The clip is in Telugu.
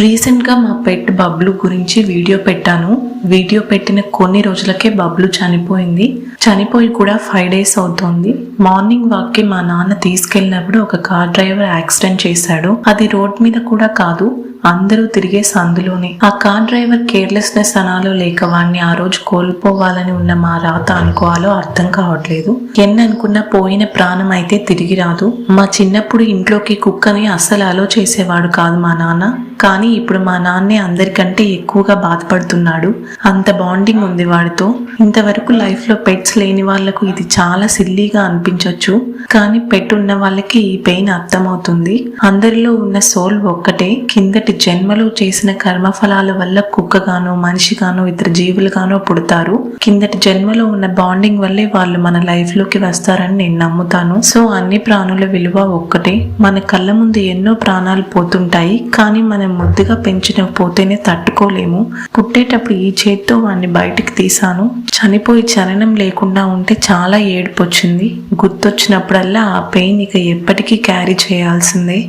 రీసెంట్గా మా పెట్ బబ్లు గురించి వీడియో పెట్టాను. వీడియో పెట్టిన కొన్ని రోజులకే బబ్లు చనిపోయింది. చనిపోయి కూడా ఫైవ్ డేస్ అవుతోంది. మార్నింగ్ వాక్కి మా నాన్న తీసుకెళ్ళినప్పుడు ఒక కార్ డ్రైవర్ యాక్సిడెంట్ చేశాడు. అది రోడ్ మీద కూడా కాదు అందరూ తిరిగే సందులోనే. ఆ కార్ డ్రైవర్ కేర్లెస్నెస్ అనాలో లేక వాడిని ఆ రోజు కోల్పోవాలని ఉన్న మా రాత అనుకోవాలో అర్థం కావట్లేదు. ఎన్ని అనుకున్నా పోయిన ప్రాణం అయితే తిరిగి రాదు. మా చిన్నప్పుడు ఇంట్లోకి కుక్కని అస్సలు అలో చేసేవాడు కాదు మా నాన్న. కానీ ఇప్పుడు మా నాన్నే అందరికంటే ఎక్కువగా బాధపడుతున్నాడు. అంత బాండింగ్ ఉంది వాడితో. ఇంతవరకు లైఫ్లో పెట్స్ లేని వాళ్ళకు ఇది చాలా సిల్లీగా అనిపించవచ్చు కానీ పెట్ ఉన్న వాళ్ళకి ఈ పెయిన్ అర్థమవుతుంది. అందరిలో ఉన్న సోల్ ఒక్కటే కిందటి జన్మలో చేసిన కర్మఫలాల వల్ల కుక్కగానో మనిషిగానో ఇతర జీవులుగానో పుడతారు. కిందటి జన్మలో ఉన్న బాండింగ్ వల్లే వాళ్ళు మన లైఫ్లోకి వస్తారని నేను నమ్ముతాను. సో అన్ని ప్రాణుల విలువ ఒక్కటే. మన కళ్ళ ముందు ఎన్నో ప్రాణాలు పోతుంటాయి కానీ మనం ముద్దుగా పెంచిన పోతేనే తట్టుకోలేము. పుట్టేటప్పుడు ఈ చేత్తో వాడిని బయటికి తీశాను. చనిపోయి చలనం లేకుండా ఉంటే చాలా ఏడుపు వచ్చింది గుర్తొచ్చినప్పుడల్లా ఆ పెయిన్ ఇక ఎప్పటికీ క్యారీ చేయాల్సిందే.